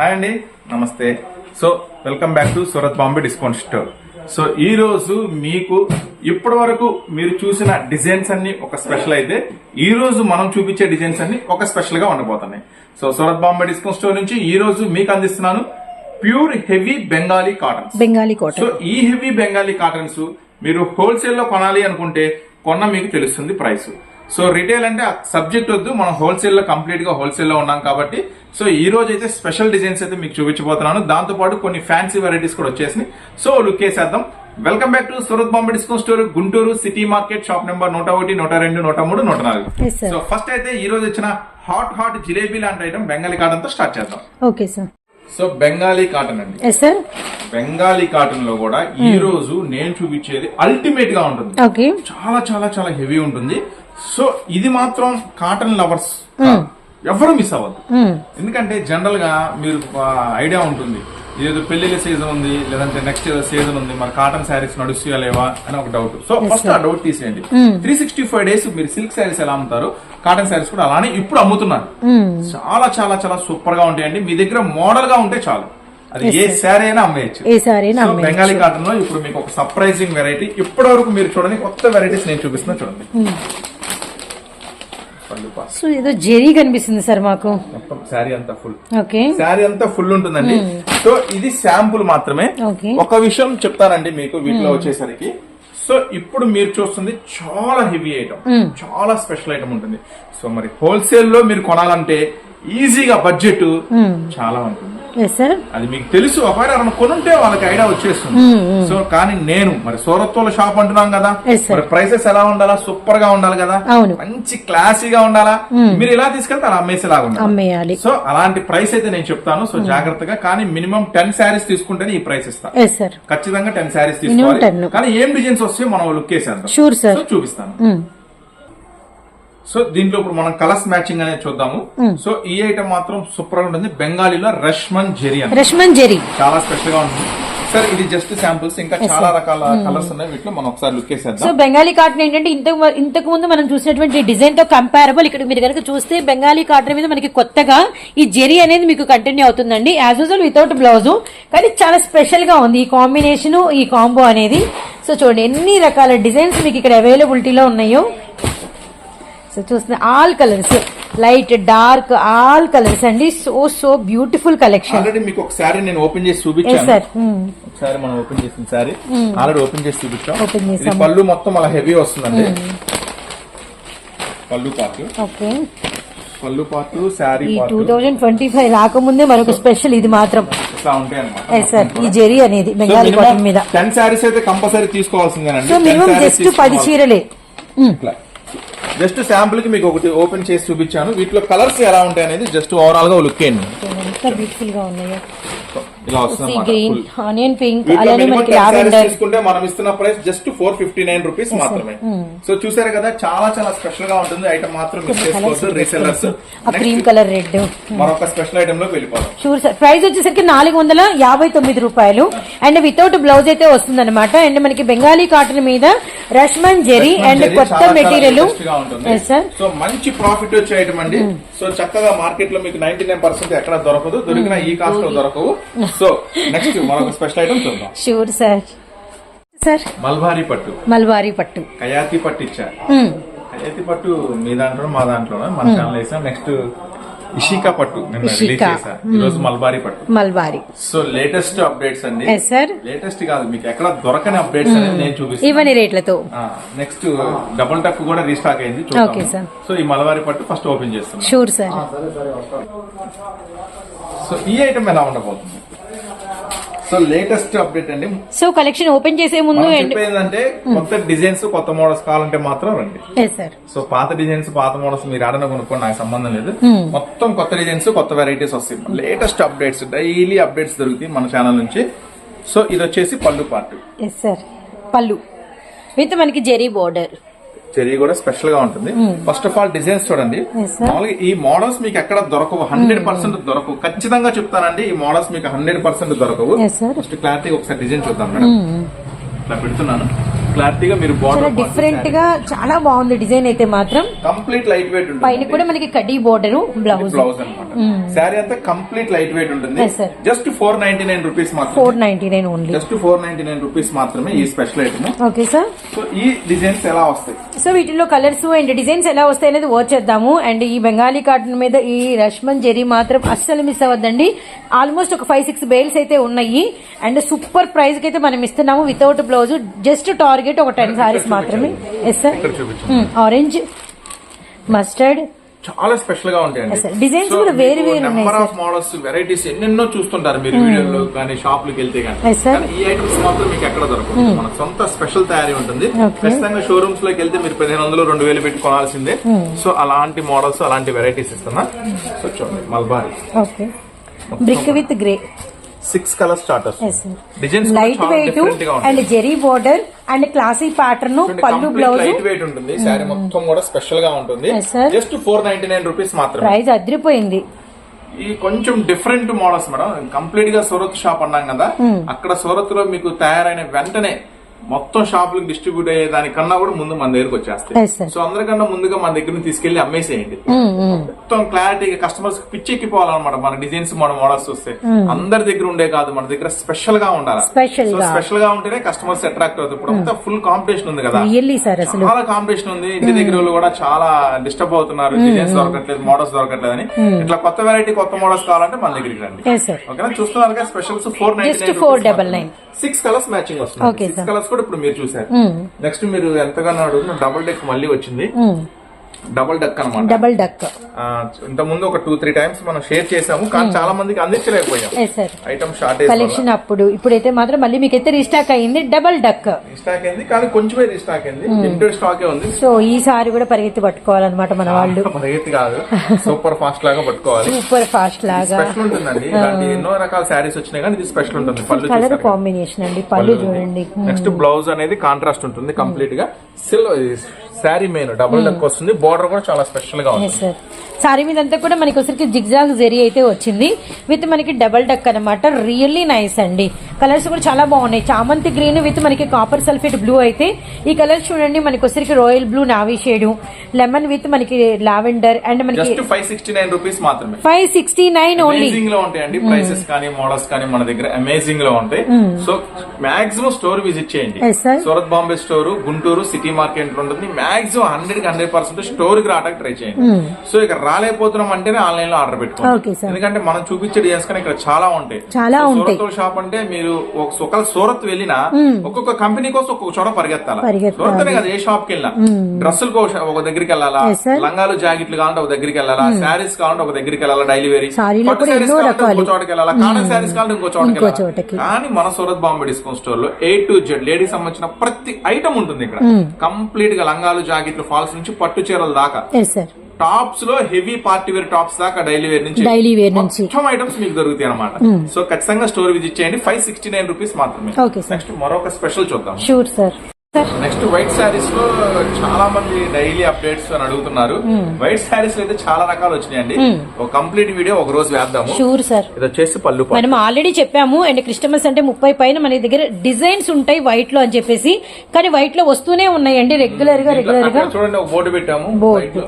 Hi అండి నమస్తే. So welcome back to Surat Bombay discount store. So ఈ రోజు మీకు ఇప్పటి వరకు మీరు చూసిన డిజైన్స్ అన్ని ఒక స్పెషల్ అయితే ఈ రోజు మనం చూపించే డిజైన్స్ అన్ని ఒక స్పెషల్గా ఉండబోతున్నాయి. So Surat Bombay discount store నుంచి ఈ రోజు మీకు అందిస్తున్నాను pure heavy Bengali cotton Bengali so cotton. ఈ హెవీ బెంగాలీ కాటన్స్ మీరు హోల్సేల్లో కొనాలి అనుకుంటే కొన్న మీకు తెలుస్తుంది ప్రైస్. సో రిటైల్ అంటే సబ్జెక్ట్ వద్దు మనం హోల్సేల్లో కంప్లీట్గా హోల్సేల్లో ఉన్నాం కాబట్టి. సో ఈ రోజు అయితే స్పెషల్ డిజైన్స్ అయితే మీకు చూపించబోతున్నాను. దాంతో పాటు కొన్ని ఫ్యాన్సీ వెరైటీస్ కూడా వచ్చేసి సో లుక్ వేసేద్దాం. Welcome back to Surat Bombay discount store Guntur city market shop number నూట ఒకటి నూట రెండు నూట మూడు నూట నాలుగు. సో ఫస్ట్ అయితే ఈ రోజు వచ్చిన హాట్ హాట్ జిలేబీ లాంటి ఐటమ్ బెంగాలీ కాటన్తో స్టార్ట్ చేద్దాం. Okay sir so Bengali cotton అండి. బెంగాలీ కాటన్లో కూడా ఈ రోజు నేను చూపించేది అల్టిమేట్గా ఉంటుంది. చాలా చాలా చాలా హెవీ ఉంటుంది. సో ఇది మాత్రం కాటన్ లవర్స్ ఎవరు మిస్ అవ్వద్దు. ఎందుకంటే జనరల్గా మీరు ఐడియా ఉంటుంది. ఏదో పెళ్ళిళ్ళ సీజన్ ఉంది లేదంటే నెక్స్ట్ ఏదో సీజన్ ఉంది మరి కాటన్ శారీస్ నడుస్తాయా లేవా అని ఒక డౌట్ సో ఫస్ట్ ఆ డౌట్ తీసేయండి. త్రీ సిక్స్టీ ఫైవ్ డేస్ మీరు సిల్క్ శారీస్ ఎలా అమ్ముతారు కాటన్ శారీస్ కూడా అలానే ఇప్పుడు అమ్ముతున్నారు. చాలా చాలా చాలా సూపర్గా ఉంటాయండి. మీ దగ్గర మోడల్గా ఉంటే చాలు. అది ఏ శారీ అయినా అమ్మేయచ్చు. బెంగాలీ కాటన్లో ఇప్పుడు మీకు ఒక సర్ప్రైజింగ్ వెరైటీ ఇప్పటి వరకు మీరు చూడండి కొత్త వెరైటీస్ నేను చూపిస్తున్నా చూడండి. సో ఏదో జెరీ కనిపిస్తుంది సార్ మాకు. మొత్తం శారీ అంతా ఫుల్ ఓకే. శారీ అంతా ఫుల్ ఉంటుందండి. సో ఇది శాంపుల్ మాత్రమే. ఒక విషయం చెప్తానండి మీకు వీటిలో వచ్చేసరికి. సో ఇప్పుడు మీరు చూస్తుంది చాలా హెవీ ఐటమ్. చాలా స్పెషల్ ఐటమ్ ఉంటుంది. సో మరి హోల్సేల్లో మీరు కొనాలంటే ఈజీగా బడ్జెట్ చాలా ఉంటుంది. అది మీకు తెలుసు ఒకవేళ ఎవరైనా కొనుంటే వాళ్ళకి ఐడియా వచ్చేస్తుంది. సో కానీ నేను మరి సూరత్తుల షాప్ అంటున్నాం కదా. మరి ప్రైసెస్ ఎలా ఉండాలా సూపర్గా ఉండాలి కదా. మంచి క్లాసీగా ఉండాలా మీరు ఇలా తీసుకెళ్తే అలా అమ్మేసేలాగా ఉండాలి. సో అలాంటి ప్రైస్ అయితే నేను చెప్తాను సో జాగ్రత్తగా కానీ మినిమం టెన్ శారీస్ తీసుకుంటేనే ఈ ప్రైస్ ఇస్తాను ఖచ్చితంగా టెన్ శారీస్ తీసుకోవాలి. 10. కానీ ఏం డిజైన్స్ వస్తాయో మనం లుక్ వేసేద్దాం షూర్ సార్ సో చూపిస్తాను. సో దీంట్లో ఇప్పుడు మనం కలర్స్ మ్యాచింగ్ అనేది చూద్దాము. సో ఈ ఐటమ్ మాత్రం సూపర్గా ఉంటుంది. బెంగాలీలో రష్మన్ జెరీ రష్మన్ జెరీ చాలా స్పెషల్గా ఉంటుంది. సార్ ఇది జస్ట్ శాంపుల్స్ ఇంకా చాలా రకాల కలర్స్ ఉన్నాయి. వీటిలో మనం ఒకసారి లుక్ సో వేసేద్దాం బెంగాలీ కాటన్ ఏంటంటే ఇంతకు ఇంతకు ముందు మనం చూసినటువంటి డిజైన్తో కంపారబుల్ ఇక్కడ మీరు కనుక చూస్తే బెంగాలీ కాటన్ మీద మనకి కొత్తగా ఈ జెరీ అనేది మీకు కంటిన్యూ అవుతుందండి. యాజ్ యూజువల్ వితౌట్ బ్లౌజ్ కానీ చాలా స్పెషల్గా ఉంది ఈ కాంబినేషన్ ఈ కాంబో అనేది. సో చూడండి ఎన్ని రకాల డిజైన్స్ మీకు ఇక్కడ అవైలబిలిటీలో ఉన్నాయో. సో చూస్తున్న all colours light dark all colours అండి so so beautiful collection already మీకు ఒక శారీ నేను ఓపెన్ చేసి చూపించాను. సార్ ఒకసారి మనం ఓపెన్ చేసిన శారీ ఆల్రెడీ ఓపెన్ చేసి చూపించాం. Open ఇది చేసాము. పళ్ళు మొత్తం అలా హెవీ వస్తుందండి. పళ్ళు పార్ట్ ఓకే పళ్ళు పార్ట్ శారీ ఈ టూ థౌజండ్ ట్వంటీ ఫైవ్ రాకముందే మరొక స్పెషల్ ఇది మాత్రం. సార్ ఈ జెరీ అనేది బెంగాలీ కాటన్ మీద. టెన్ శారీస్ అయితే కంపల్సరీ తీసుకోవాల్సిందేనండి. సో మినిమం జస్ట్ పది చీరలే. జస్ట్ శాంపుల్కి మీకు ఒకటి ఓపెన్ చేసి చూపించాను. వీటిలో కలర్స్ ఎలా ఉంటాయి అనేది జస్ట్ ఓవరాల్గా లుక్ వేయండి ఎంత బ్యూటిఫుల్గా ఉన్నాయో. ఇలా వస్తుంది గ్రీన్ అన్నమాట ఆనియన్ పింక్ వీటిలో అలానే minimum మనకి 10 sarees లావెండర్ తీసుకుంటే మనం ఇస్తున్న price just four fifty nine rupees మాత్రమే. సో చూసారు కదా చాలా చాలా స్పెషల్గా ఉంటుంది. ఐటమ్ మాత్రం మిస్ చేసుకోవద్దు రీసెల్లర్స్ ఆ క్రీమ్ కలర్ రెడ్ మరొక స్పెషల్ ఐటమ్లోకి వెళ్ళిపోదాం. షూర్ సార్ ప్రైస్ వచ్చేసరికి నాలుగు వందల యాభై తొమ్మిది రూపాయలు. అండ్ వితౌట్ బ్లౌజ్ అయితే వస్తుంది అనమాట అండ్ మనకి బెంగాలీ కాటన్ మీద రష్మన్ జెరీ అండ్ కొత్త మెటీరియల్ సో మంచి ప్రాఫిట్ వచ్చే ఐటమ్ అండి. సో చక్కగా మార్కెట్లో మీకు నైన్టీ నైన్ పర్సెంట్ ఎక్కడ దొరకదు. దొరికిన ఈ కాస్ట్లో దొరకవు. సో నెక్స్ట్ మరొక స్పెషల్ ఐటమ్ చూద్దాం. Sure sir. సార్. మల్బారీ పట్టు. మల్వారీ పట్టు. కయాతి పట్టు ఇచ్చారు. కయాతి పట్టు మీ దాంట్లో మా దాంట్లో మన ఛానల్ వేసాం నెక్స్ట్ ఇషికా పట్టు ఇషికా. చేశా. ఈ రోజు మల్బారీ పట్టు. మల్వారీ. సో లేటెస్ట్ అప్డేట్స్ అండి. సార్ లేటెస్ట్ కాదు మీకు ఎక్కడ దొరకని అప్డేట్స్ అనేది నేను చూపిస్తాను. ఇవన్నీ రేట్లతో. నెక్స్ట్ డబుల్ టక్ కూడా రీస్టాక్ అయింది sir. చూద్దాం సో ఈ మలబారీ పట్టు ఫస్ట్ ఓపెన్ చేస్తున్నాం. షూర్ సార్ సో ఈ ఐటమ్ ఎలా ఉండబోతుంది? సో లేటెస్ట్ అప్డేట్ అండి. సో కలెక్షన్ ఓపెన్ చేసే ముందు ఏంటంటే కొత్త డిజైన్స్ కొత్త మోడల్స్ కావాలంటే మాత్రం రండి. సో పాత డిజైన్స్ పాత మోడల్స్ మీరు ఆడన కొనుక్కోండి నాకు సంబంధం లేదు. మొత్తం కొత్త డిజైన్స్ కొత్త వెరైటీస్ వస్తాయి. లేటెస్ట్ అప్డేట్స్ డైలీ అప్డేట్స్ దొరుకుతాయి మన ఛానల్ నుంచి. సో ఇది వచ్చేసి పళ్ళు పార్ట్. ఎస్ సార్ పళ్ళు. విత్ మనకి జెరీ బోర్డర్. చెరీ కూడా స్పెషల్గా ఉంటుంది. ఫస్ట్ ఆఫ్ ఆల్ డిజైన్స్ చూడండి. మామూలుగా ఈ మోడల్స్ మీకు ఎక్కడ దొరకవు. హండ్రెడ్ పర్సెంట్ దొరకవు. ఖచ్చితంగా చెప్తానండి ఈ మోడల్స్ మీకు హండ్రెడ్ పర్సెంట్ దొరకవు. ఫస్ట్ క్లారిటీ ఒకసారి డిజైన్ చూద్దాం మేడం. ఇట్లా పెడుతున్నాను. క్లారిటీగా మీరు చాలా డిఫరెంట్గా చాలా బాగుంది డిజైన్ అయితే మాత్రం. కంప్లీట్ లైట్ వెయిట్ ఉంటుంది పైన కూడా మనకి కడ్డీ బోర్డర్ బ్లౌజ్ బ్లౌజ్ అనమాట శారీ అంతా కంప్లీట్ లైట్ వెయిట్ ఉంటుంది. Just four ninety nine rupees మాత్రమే. Four ninety nine only just four ninety nine rupees మాత్రమే ఈ special item okay sir so ఈ డిజైన్స్ ఎలా వస్తాయి? సో వీటిలో కలర్స్ అండ్ డిజైన్స్ ఎలా వస్తాయి అనేది వాచ్ చేద్దాము. అండ్ ఈ బెంగాలీ కాటన్ మీద ఈ రష్మన్ జెరీ మాత్రం అస్సలు మిస్ అవ్వద్దండి. ఆల్మోస్ట్ ఒక ఫైవ్ సిక్స్ బేల్స్ అయితే ఉన్నాయి. అండ్ సూపర్ ప్రైస్కి అయితే మనం ఇస్తున్నాము. వితౌట్ బ్లౌజ్ జస్ట్ టార్గెట్ ఒక టెన్ సారీస్ మాత్రమే. ఎస్ సార్ ఆరెంజ్ మస్టర్డ్ చాలా స్పెషల్గా ఉంటాయండి. Designs కూడా వేరు వేరు నెంబర్. ఆఫ్ మోడల్స్ వెరైటీస్ ఎన్నెన్నో చూస్తుంటారు మీరు వీడియోలో కానీ షాప్లకు వెళ్తే కానీ. ఈ ఐటమ్స్ మాత్రం మీకు ఎక్కడ దొరకదు మన సొంత స్పెషల్ తయారీ ఉంటుంది. ఖచ్చితంగా షోరూమ్స్లోకి వెళ్తే మీరు పదిహేను వందలు రెండు వేలు పెట్టి కొనాల్సిందే. సో అలాంటి మోడల్స్ అలాంటి వెరైటీస్ ఇస్తున్నా. సో చూడండి mulberry. Brick with grey six colour starters designs light weight and zari border and classy pattern పళ్ళు బ్లౌజ్ లైట్ వెయిట్ ఉంటుంది. శారీ మొత్తం కూడా స్పెషల్గా ఉంటుంది. Just four ninety nine rupees మాత్రమే. ప్రైస్ అదిరిపోయింది. ఈ కొంచెం డిఫరెంట్ మోడల్స్ మేడం కంప్లీట్గా సూరత్ షాప్ అన్నాం కదా. అక్కడ సూరత్లో మీకు తయారైన వెంటనే మొత్తం షాపులకు డిస్ట్రిబ్యూట్ అయ్యే దానికన్నా కూడా ముందు మన దగ్గరకు. వచ్చేస్తాయి. సో అందరికన్నా ముందుగా మన దగ్గర నుంచి తీసుకెళ్ళి అమ్మేసేయండి. మొత్తం క్లారిటీగా కస్టమర్స్ పిచ్చెక్కిపోవాలన్నమాట మన డిజైన్స్ మన మోడల్స్ వస్తే అందరి దగ్గర ఉండే కాదు మన దగ్గర స్పెషల్గా ఉండాలి. స్పెషల్గా. ఉంటేనే కస్టమర్స్ అట్రాక్ట్ అవుతారు. ఇప్పుడు అంతా ఫుల్ కాంపిటీషన్ ఉంది కదా. చాలా కాంపిటీషన్ ఉంది. ఇంటి దగ్గర వాళ్ళు కూడా చాలా డిస్టర్బ్ అవుతున్నారు. డిజైన్స్ దొరకట్లేదు మోడల్స్ దొరకట్లేదు అని ఇట్లా కొత్త వెరైటీ కొత్త మోడల్స్ కావాలంటే మన దగ్గరికి రండి. ఓకేనా చూస్తున్నారు specials four 499. Six colours matching వస్తుంది సిక్స్. కలర్స్ కూడా ఇప్పుడు మీరు చూసారు నెక్స్ట్ మీరు ఎంతగానో అడుగుతున్న డబుల్ డెక్ మళ్ళీ వచ్చింది. డబుల్ డెక్ అనమాట డబల్ డక్. ఇంత ముందు ఒక టూ త్రీ టైమ్స్ మనం షేర్ చేసాము కానీ చాలా మందికి అందించలేకపోయాం. ఐటమ్ షార్టేజ్ కలెక్షన్ అప్పుడు ఇప్పుడైతే మాత్రం మళ్ళీ మీకైతే రీస్టాక్ అయింది డబల్ డక్. రీస్టాక్ అయింది కానీ కొంచెమే రీస్టాక్ అయింది. లిమిటెడ్ స్టాకే ఉంది. సో ఈసారి కూడా పరిగెత్తి పట్టుకోవాలన్నమాట మన వాళ్ళు. పరిగెత్తి కాదు. సూపర్ ఫాస్ట్ లాగా పట్టుకోవాలి. సూపర్ ఫాస్ట్ లాగా. స్పెషల్ ఉంటుందండి. ఎన్నో రకాల శారీస్ వచ్చినాయి కానీ ఇది స్పెషల్ ఉంటుంది. పళ్ళు కలర్ కాంబినేషన్ అండి. పళ్ళు చూడండి. నెక్స్ట్ బ్లౌజ్ అనేది కాంట్రాస్ట్ ఉంటుంది కంప్లీట్గా. Silver sari main double deck వస్తుంది బార్డర్ కూడా చాలా స్పెషల్గా ఉంది సార్ సారీ మీద అంతా కూడా మనకి వచ్చరికి జిగ్జాగ్ జెరీ అయితే వచ్చింది. విత్ మనకి డబల్ డక్ అనమాట రియల్లీ నైస్ అండి. కలర్స్ కూడా చాలా బాగున్నాయి. చామంతి గ్రీన్ విత్ మనకి కాపర్ సల్ఫేట్ బ్లూ అయితే. ఈ కలర్ చూడండి మనకి వచ్చరికి royal blue navy shade. Lemon with మనకి లావెండర్ అండ్ మనకి just five sixty nine rupees మాత్రమే. ఫైవ్ సిక్స్టీ నైన్ ఓన్లీ లో ఉంటాయండి. ప్రైసెస్ కానీ మోడల్స్ కానీ మన దగ్గర అమేజింగ్లో ఉంటాయి. సో మాక్సిమం స్టోర్ విజిట్ చేయండి. సూరత్ బాంబే స్టోర్ గుంటూరు సిటీ మార్కెట్లో ఉంటుంది. మాక్సిమం హండ్రెడ్ హండ్రెడ్ పర్సెంట్ స్టోర్కి రావడానికి ట్రై చేయండి. సో ఇక రాలేకపోతున్నాం అంటేనే ఆన్లైన్లో ఆర్డర్ పెట్టుకోండి. ఎందుకంటే మనం చూపించే డిజైన్స్ కానీ ఇక్కడ చాలా ఉంటాయి. చాలా ఉంటాయి. సూరత్ షాప్ అంటే మీరు ఒక ఒకవేళ సూరత్ వెళ్ళినా ఒక్కొక్క కంపెనీ కోసం ఒక్కొక్క చోట పరిగెత్తాలి. సూరత్ అనే కదా ఏ షాప్కి వెళ్ళినా డ్రెస్సులకు ఒక దగ్గరికి వెళ్ళాలా. లంగాలు జాకెట్లు కావాలంటే ఒక దగ్గరికి వెళ్ళాలా? శారీస్ కావాలంటే ఒక దగ్గరికి వెళ్ళాలా డైలీ వేరీ? పట్టు. ఇంకో చోటకి వెళ్ళాలా? కాటన్ శారీస్ కావాలంటే ఇంకో చోటకి వెళ్ళాలా. కానీ మన సూరత్ బాంబే డిస్కౌంట్ స్టోర్లో ఏ టు జెడ్ లేడీస్ సంబంధించిన ప్రతి ఐటమ్ ఉంటుంది ఇక్కడ. కంప్లీట్గా లంగాలు జాకెట్లు ఫాల్స్ నుంచి పట్టు చీరల దాకా. టాప్స్లో హెవీ పార్టీ వేర్ టాప్స్ దాకా డైలీ వేర్ నుంచి Daily wear నుంచి. మొత్తం ఐటమ్స్ మీకు దొరుకుతాయి అనమాట సో ఖచ్చితంగా స్టోర్ విజిట్ చేయండి. ఫైవ్ సిక్స్టీ నైన్ రూపీస్ మాత్రమే. నెక్స్ట్ మరొక స్పెషల్ చూద్దాం. షూర్ సార్ నెక్స్ట్ వైట్ శారీస్లో చాలా మంది డైలీ అప్డేట్స్ అని అడుగుతున్నారు. వైట్ శారీస్లో అయితే చాలా రకాలు వచ్చినాయండి. ఒక కంప్లీట్ వీడియో ఒక రోజు వేద్దాము. షూర్ సార్ ఇది వచ్చేసి పళ్ళు. మనం ఆల్రెడీ చెప్పాము అండ్ క్రిస్టమస్ అంటే ముప్పై పైన మన దగ్గర డిజైన్స్ ఉంటాయి వైట్లో అని చెప్పేసి కానీ వైట్లో వస్తూనే ఉన్నాయండి రెగ్యులర్గా రెగ్యులర్గా అక్కడ చూడండి ఒక బోర్డు పెట్టాము. బోర్డు.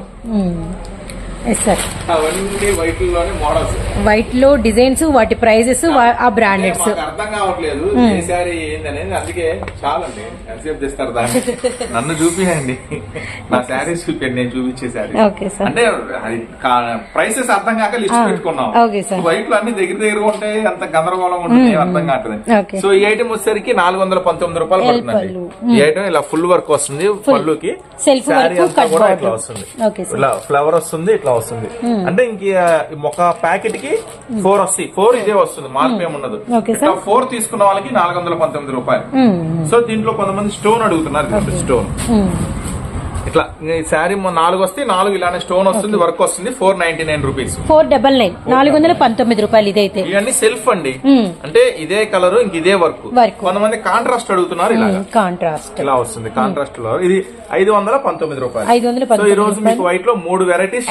వైట్లోనే మోడల్స్. వైట్లో డిజైన్స్ వాటి ప్రైజెస్ ఆ బ్రాండెడ్స్ అర్థం కావట్లేదు. ఏ శారీ ఏందనేది. అందుకే చాలండి. ఎంతసేపు తెస్తారు దాన్ని. నన్ను చూపియండి. నా శారీస్ చూపించండి నేను చూపించే శారీ ఓకే సార్ అంటే ప్రైసెస్ అర్థం కాక లిస్ట్ పెట్టుకున్నాం. ఓకే సార్ వైట్లో అన్ని దగ్గర దగ్గర ఉంటాయి. అంత గందరగోళం ఉంటుంది అర్థం కావట్లేదు. ఓకే. సో ఈ ఐటమ్ వచ్చేసరికి నాలుగు వందల పంతొమ్మిది రూపాయలు పడుతుందండి. పళ్ళు. ఈ ఐటమ్ ఇలా ఫుల్ వర్క్ వస్తుంది. పళ్ళుకి శారీ అంతా కూడా. ఇట్లా వస్తుంది. ఇలా ఫ్లవర్ వస్తుంది ఇట్లా వస్తుంది. అంటే ఇంక ఒక ప్యాకెట్కి ఫోర్ వస్తాయి. ఫోర్ ఇదే వస్తుంది. మార్పు ఏమి ఉండదు. ఓకే ఇట్లా ఫోర్ తీసుకున్న వాళ్ళకి నాలుగు వందల పంతొమ్మిది రూపాయలు. సో దీంట్లో కొంతమంది స్టోన్ అడుగుతున్నారు. స్టోన్ ఇట్లా ఈ శారీ నాలుగు వస్తే నాలుగు ఇలానే స్టోన్ వస్తుంది వర్క్ వస్తుంది four ninety nine rupees. Four double nine. నాలుగు వందల పంతొమ్మిది రూపాయలు ఇదైతే. ఇవన్నీ సెల్ఫ్ అండి. అంటే ఇదే కలర్ ఇంక ఇదే వర్క్. కొంతమంది కాంట్రాస్ట్ అడుగుతున్నారు ఇలా కాంట్రాస్ట్ ఇలా వస్తుంది కాంట్రాస్ట్లో. ఇది ఐదు వందల పంతొమ్మిది రూపాయలు. ఐదు వందల ఈ రోజు మీకు వైట్లో మూడు varieties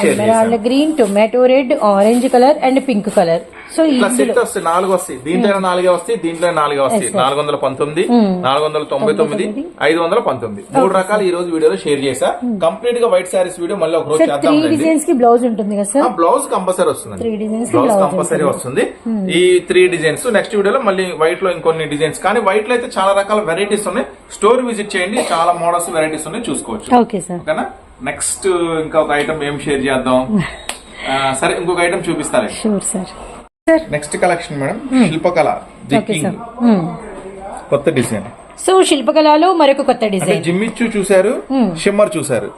green tomato red orange colour and pink colour so ఇట్లా సెట్ వస్తాయి నాలుగు వస్తాయి. దీంట్లో నాలుగే వస్తాయి దీంట్లో నాలుగే వస్తాయి. నాలుగు వందల పంతొమ్మిది నాలుగు వందల తొంభై తొమ్మిది ఐదు వందల పంతొమ్మిది. మూడు రకాలు ఈ రోజు వీడియోలో షేర్ చేసా కంప్లీట్గా వైట్ శారీస్ వీడియో మళ్ళీ ఒక రోజు చేద్దాం. డిజైన్స్కి బ్లౌజ్ ఉంటుంది కదా సార్ బ్లౌజ్ కంపల్సరీ వస్తుంది బ్లౌజ్ కంపల్సరీ వస్తుంది. ఈ త్రీ డిజైన్స్ నెక్స్ట్ వీడియోలో మళ్ళీ వైట్లో ఇంకొన్ని డిజైన్స్ కానీ వైట్లో అయితే చాలా రకాల వెరైటీస్ ఉన్నాయి. స్టోర్ విజిట్ చేయండి. చాలా మోడల్స్ వెరైటీస్ ఉన్నాయి. చూసుకోవచ్చు. ఓకే సార్ ఓకేనా నెక్స్ట్ ఇంకా ఒక ఐటమ్ ఏం షేర్ చేద్దాం? ఆ, సరే ఇంకొక ఐటమ్ చూపిస్తాను sure sir next collection madam శిల్పకళ ఓకే సార్ కొత్త డిజైన్ సో శిల్పకళలో మరొక కొత్త డిజైన్ జిమ్మిచ్చు చూసారు షిమ్మర్ చూసారు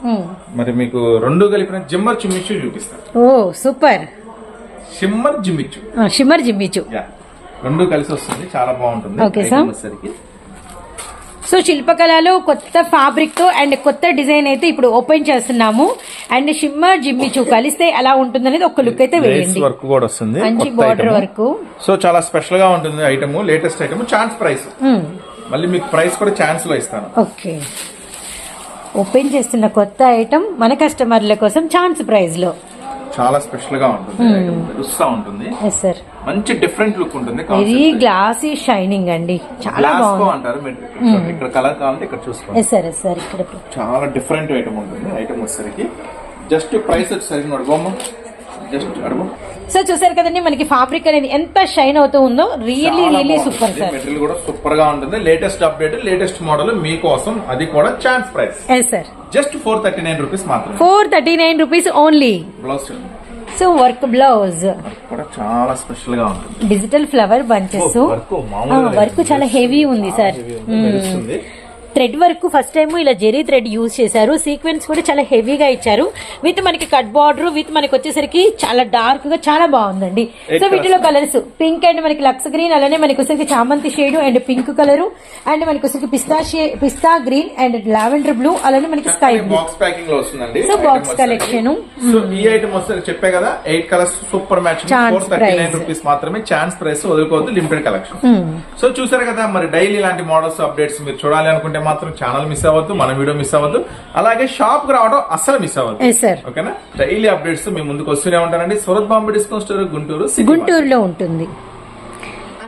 మరి మీకు రెండు కలిపిన జిమ్మర్ చిమ్మిచ్చు చూపిస్తాను ఓ సూపర్. షిమ్మర్ జిమ్మిచ్చు షిమ్మర్ జిమ్మిచు యా రెండు కలిసి వస్తుంది చాలా బాగుంటుంది. Sir. వచ్చేసరికి. సో శిల్పకళలో కొత్త ఫ్యాబ్రిక్తో అండ్ కొత్త డిజైన్ అయితే ఇప్పుడు ఓపెన్ చేస్తున్నాము. అండ్ షిమ్మర్ జిమ్మిచు కలిస్తే ఎలా ఉంటుందనేది ఒక లుక్ అయితే వేయండి. వర్క్ కూడా వస్తుంది మంచి బార్డర్. వరకు సో చాలా స్పెషల్గా ఉంటుంది item latest item chance price మళ్ళీ మీకు ప్రైస్ కూడా ఛాన్స్లో ఇస్తాను. ఓకే ఓపెన్ చేస్తున్న కొత్త ఐటమ్ మన కస్టమర్ల కోసం ఛాన్స్ ప్రైస్లో. చాలా స్పెషల్గా ఉంటుంది. మెరుస్తా ఉంటుంది. ఎస్ సార్ మంచి డిఫరెంట్ లుక్ ఉంటుంది వెరీ గ్లాసీ షైనింగ్ అండి. చాలా బాగుంది. అంటారు ఇక్కడ కలర్ కావాలంటే ఇక్కడ చూసుకోండి. సార్ సార్ ఇక్కడ చాలా డిఫరెంట్ ఐటమ్ ఉంటుంది ఐటమ్ వచ్చేసరికి. జస్ట్ ప్రైస్ వచ్చేసరికి అడుగు జస్ట్ అడుగు. సో చూసారు కదండి మనకి ఫ్యాబ్రిక్ అనేది ఎంత షైన్ అవుతూ ఉందో really really super sir material కూడా సూపర్గా ఉంటుంది. లేటెస్ట్ అప్డేట్ లేటెస్ట్ మోడల్ మీకోసం అది కూడా chance price yes sir just four thirty nine rupees మాత్రమే. Four thirty nine rupees only blouse so work blouse. కూడా చాలా స్పెషల్గా ఉంటుంది. డిజిటల్ ఫ్లవర్ బంచెస్ వర్క్ చాలా హెవీ ఉంది sir. Thread work first time ఇలా జెరీ థ్రెడ్ యూజ్ చేశారు. సీక్వెన్స్ కూడా చాలా హెవీగా ఇచ్చారు. విత్ మనకి కట్ బార్డర్ విత్ మనకి వచ్చేసరికి చాలా డార్క్గా చాలా బాగుందండి. సో వీటిలో కలర్స్ పింక్ అండ్ మనకి లక్స్ గ్రీన్ అలానే మనకి వచ్చేసరికి చామంతి shade and pink colour and మనకి వచ్చేసరికి పిస్తా పిస్తా గ్రీన్ అండ్ లావెండర్ బ్లూ అలానే మనకి స్కై బ్లూ బాక్స్ ప్యాకింగ్లో వస్తుందండి. So box. కలెక్షన్ సో ఈ ఐటమ్ వస్తే చెప్పే కదా eight colours super match four thirty nine. Rupees మాత్రమే ఛాన్స్ ప్రైస్ వదులుకోవద్దు లిమిటెడ్ కలెక్షన్ సో చూసారు కదా మరి డైలీ ఇలాంటి మోడల్స్ అప్డేట్స్ మీరు చూడాలి అనుకుంటే మాత్రం ఛానల్ మిస్ అవ్వద్దు మన వీడియో మిస్ అవ్వద్దు. అలాగే షాప్కు రావడం అస్సలు మిస్ అవ్వద్దు. ఓకేనా? డైలీ అప్డేట్స్ మీ ముందుకు వస్తూనే ఉంటారండి సూరత్ బాంబే డిస్కౌంట్ స్టోర్ గుంటూరు. గుంటూరులో ఉంటుంది.